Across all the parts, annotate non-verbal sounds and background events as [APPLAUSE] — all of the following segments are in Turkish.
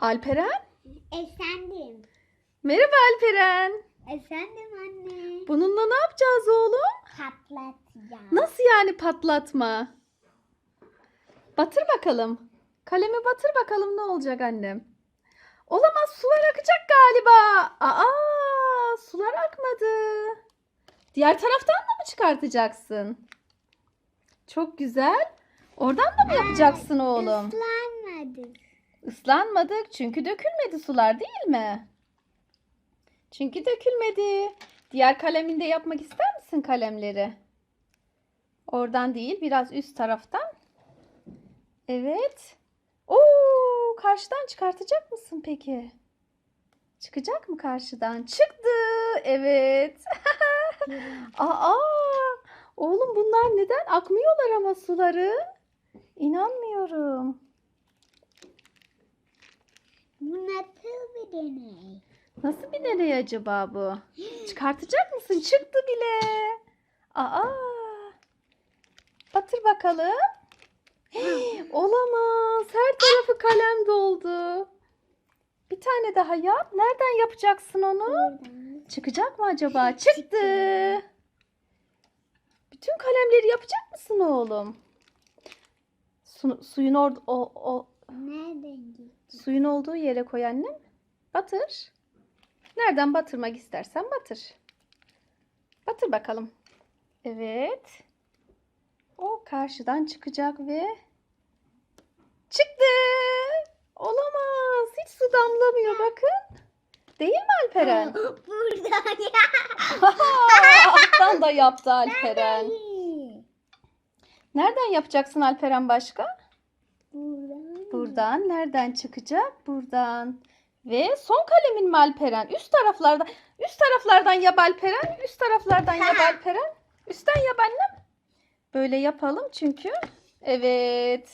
Alperen. Efendim. Merhaba Alperen. Efendim anne. Bununla ne yapacağız oğlum? Patlatacağım. Nasıl yani patlatma? Batır bakalım. Kalemi batır bakalım ne olacak annem. Olamaz sular akacak galiba. Aa sular akmadı. Diğer taraftan da mı çıkartacaksın? Çok güzel. Oradan da mı yapacaksın oğlum? Islanmadık. Islanmadık çünkü dökülmedi sular değil mi? Çünkü dökülmedi. Diğer kaleminde yapmak ister misin kalemleri? Oradan değil biraz üst taraftan. Evet. Oo, karşıdan çıkartacak mısın peki? Çıkacak mı karşıdan? Çıktı. Evet. [LAUGHS] Aa, oğlum bunlar neden akmıyorlar ama suları? İnanmıyorum. Bu nasıl bir deney? Nasıl bir deney acaba bu? [GASPS] Çıkartacak mısın? Çıktı bile. Aa. Batır bakalım. Hey, [GASPS] olamaz. Her tarafı kalem doldu. Bir tane daha yap. Nereden yapacaksın onu? Çıkacak mı acaba? Çıktı. Bütün kalemleri yapacak mısın oğlum? Su, suyun orada o, o Nereden gitti? Suyun olduğu yere koy annem. Batır. Nereden batırmak istersen batır. Batır bakalım. Evet. O karşıdan çıkacak ve çıktı. Olamaz. Hiç su damlamıyor bakın. Değil mi Alperen? Buradan ya. [LAUGHS] Alttan da yaptı Alperen. Nereden yapacaksın Alperen başka? Buradan. Nereden çıkacak? Buradan. Ve son kalemin mi Alperen? Üst taraflardan. Üst taraflardan yap Alperen. Üst taraflardan yap Ha. Alperen. Üstten yap annem. Böyle yapalım çünkü. Evet.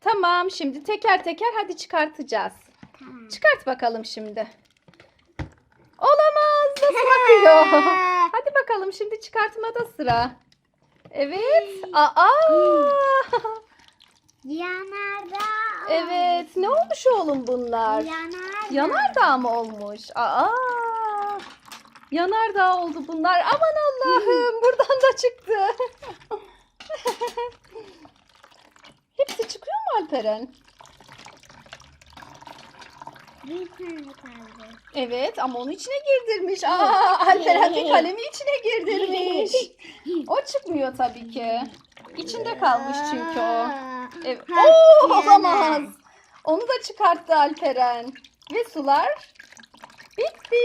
Tamam şimdi teker teker hadi çıkartacağız. Tamam. Çıkart bakalım şimdi. Olamaz. Nasıl bakıyor? [LAUGHS] hadi bakalım şimdi çıkartmada sıra. Evet. Aa. [LAUGHS] Evet. Ne olmuş oğlum bunlar? Yanardağ. Yanardağ mı olmuş? Aa! Yanardağ oldu bunlar. Aman Allah'ım buradan da çıktı. [LAUGHS] Hepsi çıkıyor mu Alperen? Bir tane kaldı. Evet ama onu içine girdirmiş. Aa, Alperen bir kalemi içine girdirmiş. O çıkmıyor tabii ki. İçinde kalmış çünkü o. Evet. Oo, olamaz. Onu da çıkarttı Alperen. Ve sular bitti.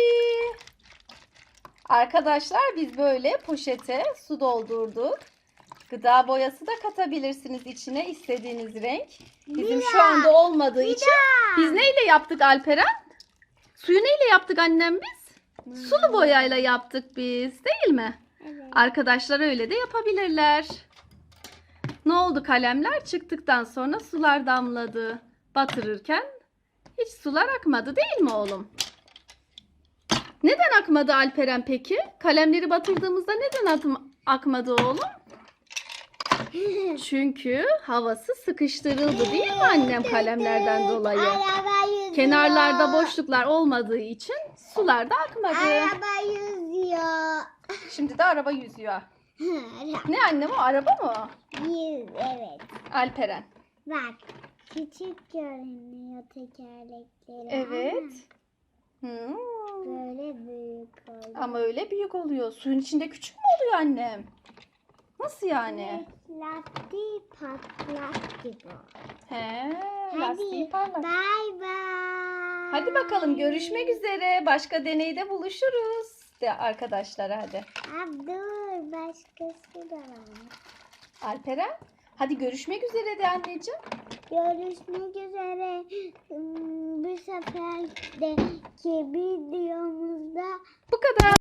Arkadaşlar biz böyle poşete su doldurduk. Gıda boyası da katabilirsiniz içine istediğiniz renk. Bizim şu anda olmadığı için biz neyle yaptık Alperen? Suyu neyle yaptık annem biz? Sulu boyayla yaptık biz değil mi? Evet. Arkadaşlar öyle de yapabilirler. Ne oldu kalemler çıktıktan sonra sular damladı. Batırırken hiç sular akmadı değil mi oğlum? Neden akmadı Alperen peki? Kalemleri batırdığımızda neden akmadı oğlum? Çünkü havası sıkıştırıldı değil mi annem kalemlerden dolayı? Kenarlarda boşluklar olmadığı için sular da akmadı. Araba yüzüyor. Şimdi de araba yüzüyor. Ne annem o araba mı? yüz evet. Alperen. Bak küçük görünüyor tekerlekleri. Evet. Hmm. Böyle büyük oluyor. Ama öyle büyük oluyor. Suyun içinde küçük mü oluyor annem? Nasıl yani? Lastiği patlak gibi. He, lastiği parlak. bay bay. Hadi bakalım görüşmek üzere. Başka deneyde buluşuruz. De arkadaşlara hadi. Abi dur başkası da var. Alperen. Hadi görüşmek üzere de anneciğim. Görüşmek üzere. Hmm, Bu seferdeki videomuzda Bu kadar.